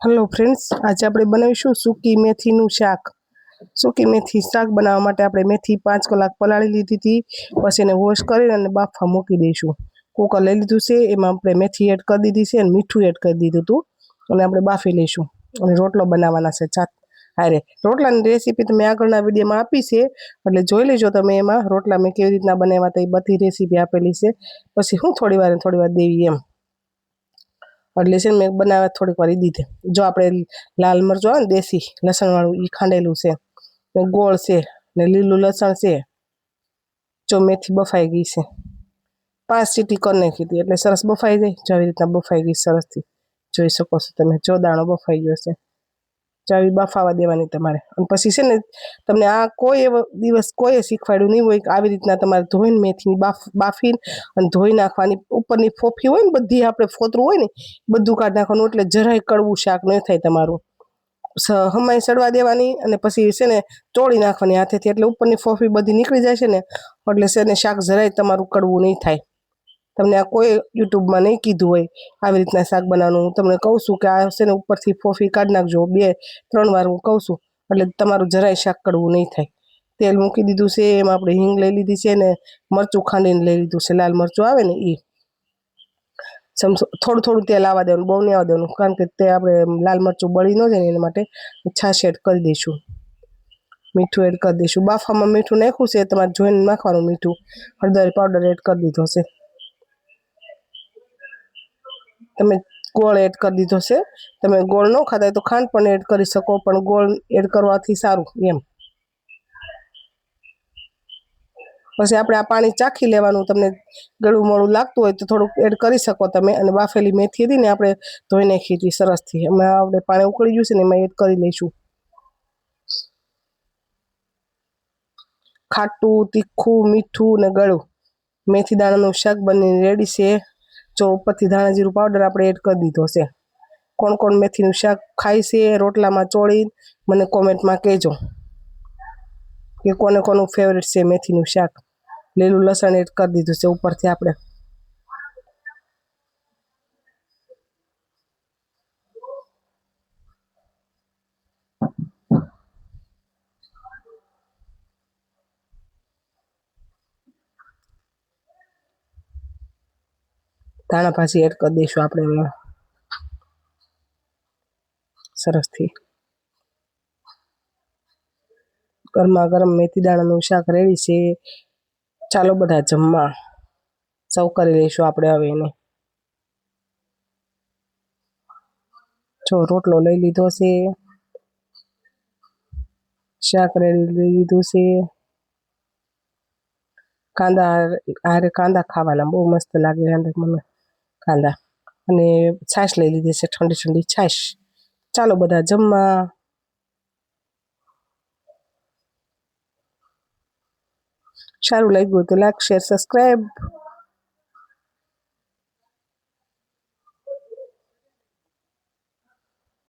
Hello friends આજે આપણે બનાવીશું સૂકી મેથીનું શાક. સૂકી મેથી શાક બનાવવા માટે આપણે મેથી પાંચ કલાક પલાળી લીધી હતી. પછી એને વોશ કરીને અને બાફવા મૂકી દઈશું. કુકર લઈ લીધું છે, એમાં આપણે મેથી એડ કરી દીધી છે અને મીઠું એડ કરી દીધું હતું. અને આપણે બાફી લઈશું. અને રોટલો બનાવવાના છે ચાત હારે રોટલાની રેસીપી તમે આગળના વિડીયોમાં આપી છે. એટલે જોઈ લેજો તમે એમાં રોટલા મેં કેવી રીતના બનાવ્યા હતા એ બધી રેસીપી આપેલી છે. પછી હું થોડી વાર થોડી વાર દેવી એમ. એટલે છે ને મેં બનાવ્યા થોડીક વાર દીધે જો આપણે લાલ મરચું આવે ને દેશી લસણવાળું એ ખાંડેલું છે ગોળ છે, ને લીલું લસણ છે, જો મેથી બફાઈ ગઈ છે. પાંચ સીટી કરી નાખી હતી, એટલે સરસ બફાઈ જાય. જો આવી રીતના બફાઈ ગઈ સરસથી, જોઈ શકો છો તમે, જો દાણો બફાઈ ગયો છે. જો બાફાવા દેવાની તમારે. અને પછી છે ને, તમને આ કોઈ એવો દિવસ કોઈએ શીખવાડ્યું નહીં હોય કે આવી રીતના તમારે ધોઈને મેથીની બાફ, બાફીને અને ધોઈ નાખવાની. ઉપરની ફોફી હોય ને બધી આપણે ફોતરું હોય ને બધું કાઢી નાખવાનું. એટલે જરાય કડવું શાક ન થાય તમારું. હમાઈ સડવા દેવાની અને પછી છે ને, તોડી નાખવાની હાથેથી. એટલે ઉપરની ફોફી બધી નીકળી જાય છે ને, એટલે છે ને શાક જરાય તમારું કડવું નહીં થાય. તમને આ કોઈ યુટ્યુબમાં નહીં કીધું હોય આવી રીતના શાક બનાવવાનું. હું તમને કહું છું કે આ છે ને ઉપરથી ફોફી કાઢી નાખજો. બે, ત્રણ વાર હું કહું છું. એટલે તમારું જરાય શાક કડવું નહીં થાય. તેલ મૂકી દીધું છે, એમાં આપણે હિંગ લઈ લીધી છે ને મરચું ખાંડીને લઈ લીધું છે. લાલ મરચું આવે ને એ સમસો થોડું થોડું તેલ આવવા દેવાનું, બહુ નહીં આવવા દેવાનું, કારણ કે તે આપણે લાલ મરચું બળી ન જાય ને એના માટે છાશ એડ કરી દઈશું. મીઠું એડ કરી દઈશું. બાફામાં મીઠું નાખ્યું છે, તમારે જોઈને નાખવાનું મીઠું. હળદર પાવડર એડ કરી દીધો છે. તમે ગોળ એડ કરી દીધો છે. તમે ગોળ ન ખાતા તો ખાંડ પણ એડ કરી શકો, પણ ગોળ એડ કરવાથી સારું, એમ. પછી આપણે આ પાણી ચાખી લેવાનું, તમને ગળું મળું લાગતું હોય તો થોડુંક એડ કરી શકો તમે, અને બાફેલી મેથી હતી ને આપણે ધોઈ નાખી હતી સરસથી. એમાં આપણે પાણી ઉકળી ગયું છે ને એમાં એડ કરી લઈશું. ખાટું, તીખું, મીઠું ને ગળું. મેથી દાણાનું શાક બનીને રેડી છે. જો ઉપરથી ધાણા જીરું પાવડર આપણે એડ કરી દીધો છે. કોણ કોણ મેથીનું શાક ખાય છે રોટલામાં ચોળી મને કોમેન્ટમાં કહેજો કે કોને કોનું ફેવરેટ છે મેથીનું શાક. લીલું લસણ એડ કરી દીધું છે ઉપરથી આપણે. ધાણા ભાજી એડ કરી દઈશું આપણે એમાં સરસથી ગરમા ગરમ મેથી દાણાનું શાક રેડી છે. ચાલો બધા જમવા. સૌ કરી લઈશું આપણે હવે એને. જો રોટલો લઈ લીધો છે. શાક રેડી લઈ લીધું છે. કાંદા, હારે કાંદા ખાવાના બહુ મસ્ત લાગે અંદર મને. કાંદા અને છાશ લઈ લીધી છે, ઠંડી ઠંડી છાશ. ચાલો બધા જમવા. સારું લાગ્યું તો શેર સબસ્ક્રાઈબ